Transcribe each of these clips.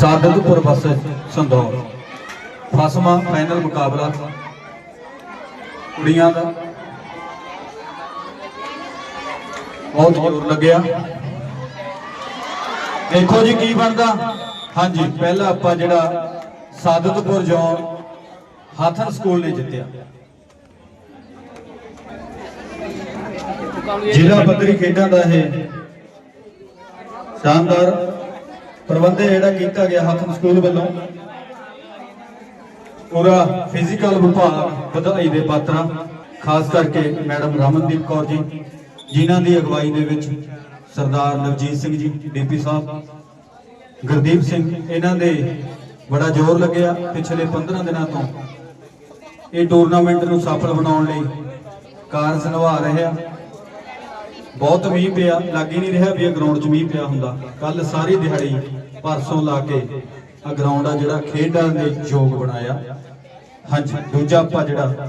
ਸਾਦਤਪੁਰ ਬਸ ਸੰਧੌਰ ਫਸਮਾ final ਮੁਕਾਬਲਾ ਕੁੜੀਆਂ ਦਾ। ਬਹੁਤ ਜ਼ੋਰ ਲੱਗਿਆ। ਦੇਖੋ ਜੀ ਕੀ ਬਣਦਾ। ਹਾਂਜੀ, ਪਹਿਲਾ ਆਪਾਂ ਜਿਹੜਾ ਸਾਦਤਪੁਰ ਜ਼ੋਨ ਹਾਥਨ ਸਕੂਲ ਨੇ ਜਿੱਤਿਆ। ਜ਼ਿਲ੍ਹਾ ਪੱਧਰੀ ਖੇਡਾਂ ਦਾ ਇਹ ਸ਼ਾਨਦਾਰ ਪ੍ਰਬੰਧ ਜਿਹੜਾ ਕੀਤਾ ਗਿਆ ਹਾਥਨ ਸਕੂਲ ਵੱਲੋਂ। ਪੂਰਾ ਫਿਜ਼ੀਕਲ ਵਿਭਾਗ ਵਧਾਈ ਦੇ ਪਾਤਰਾਂ, ਖਾਸ ਕਰਕੇ ਮੈਡਮ ਰਮਨਦੀਪ ਕੌਰ ਜੀ, ਜਿਨ੍ਹਾਂ ਦੀ ਅਗਵਾਈ ਦੇ ਵਿੱਚ ਸਰਦਾਰ ਨਵਜੀਤ ਸਿੰਘ ਜੀ ਡੀਪੀ ਸਾਹਿਬ, ਗੁਰਦੀਪ ਸਿੰਘ, ਇਹਨਾਂ ਦੇ ਬੜਾ ਜ਼ੋਰ ਲੱਗਿਆ ਪਿਛਲੇ 15 ਦਿਨਾਂ ਤੋਂ। ਇਹ ਟੂਰਨਾਮੈਂਟ ਨੂੰ ਸਫਲ ਬਣਾਉਣ ਲਈ ਕਾਰਜ ਨਿਭਾ ਰਹੇ ਆ। ਬਹੁਤ ਮੀਂਹ ਪਿਆ ਲੱਗ ਹੀ ਨਹੀਂ ਰਿਹਾ ਵੀ ਇਹ ਗਰਾਊਂਡ 'ਚ ਮੀਂਹ ਪਿਆ ਹੁੰਦਾ। ਕੱਲ ਸਾਰੀ ਦਿਹਾੜੀ ਪਰਸੋਂ ਲਾ ਕੇ ਆ ਗਰਾਊਂਡ ਆ ਜਿਹੜਾ ਖੇਡਾਂ ਦੇ ਯੋਗ ਬਣਾਇਆ। ਹਾਂਜੀ ਦੂਜਾ ਆਪਾਂ ਜਿਹੜਾ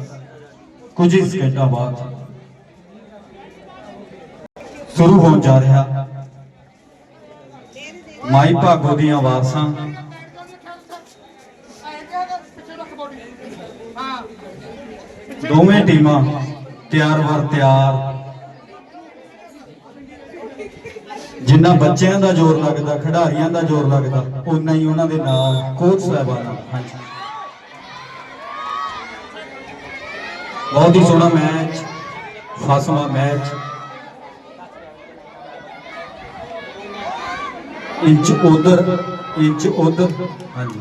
ਕੁਝ ਹੀ ਸਕਿੰਟਾਂ ਬਾਅਦ ਸ਼ੁਰੂ ਹੋਣ ਜਾ ਰਿਹਾ। ਮਾਈ ਭਾਗੋ ਦੀਆਂ ਵਾਰਸਾਂ ਦੋਵੇਂ ਟੀਮਾਂ ਤਿਆਰ ਵਰ ਤਿਆਰ। ਜਿੰਨਾ ਬੱਚਿਆਂ ਦਾ ਜ਼ੋਰ ਲੱਗਦਾ, ਖਿਡਾਰੀਆਂ ਦਾ ਜ਼ੋਰ ਲੱਗਦਾ ਉਨਾ ਹੀ ਉਹਨਾਂ ਦੇ ਨਾਲ ਕੋਚ ਸਾਹਿਬਾਨ ਹਾਂਜੀ। ਬਹੁਤ ਹੀ ਸੋਹਣਾ ਮੈਚ ਫਾਸਮਾ ਮੈਚ। ਇੰਚ ਉਧਰ ਇੰਚ ਉਧਰ। ਹਾਂਜੀ।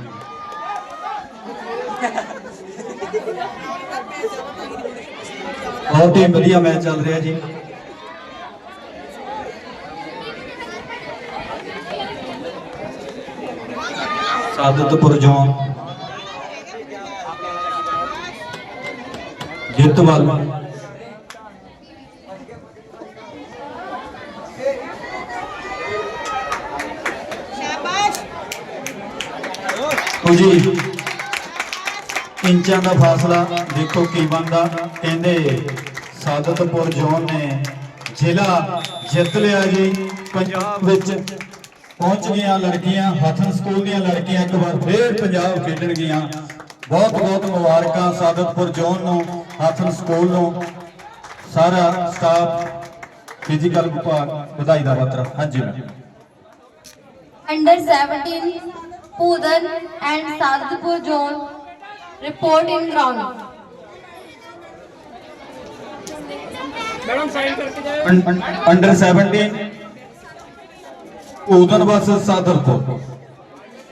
ਬਹੁਤ ਹੀ ਵਧੀਆ ਮੈਚ ਚੱਲ ਰਿਹਾ ਜੀ। ਸਾਦਤਪੁਰ ਜੋਨ ਜਿੱਤ ਜੀ ਇੰਚਾਂ ਦਾ ਫਾਸਲਾ ਦੇਖੋ ਕੀ ਬਣਦਾ। ਕਹਿੰਦੇ ਸਾਦਤਪੁਰ ਜੋਨ ਨੇ ਜ਼ਿਲ੍ਹਾ ਜਿੱਤ ਲਿਆ ਜੀ। ਪੰਜਾਬ ਵਿੱਚ ਪਹੁੰਚ ਗਈਆਂ ਲੜਕੀਆਂ ਹਥਨ ਸਕੂਲ ਦੀਆਂ ਲੜਕੀਆਂ ਇੱਕ ਵਾਰ ਫੇਰ ਪੰਜਾਬ ਖੇਡਣ ਗਈਆਂ। ਬਹੁਤ ਬਹੁਤ ਮੁਬਾਰਕਾਂ ਸਾਦਤਪੁਰ ਜੋਨ ਨੂੰ ਹਥਨ ਸਕੂਲ ਨੂੰ। ਸਾਰਾ ਸਟਾਫ ਫਿਜ਼ੀਕਲ ਵਿਭਾਗ ਵਧਾਈ ਦਾ ਪੱਤਰ। ਹਾਂਜੀ Under 17, Pudan and Sadhpur zone report in ground. Madam sign ਕਰਕੇ ਜਾਓ ਅੰਡਰ 17 उदनवास सादर करतो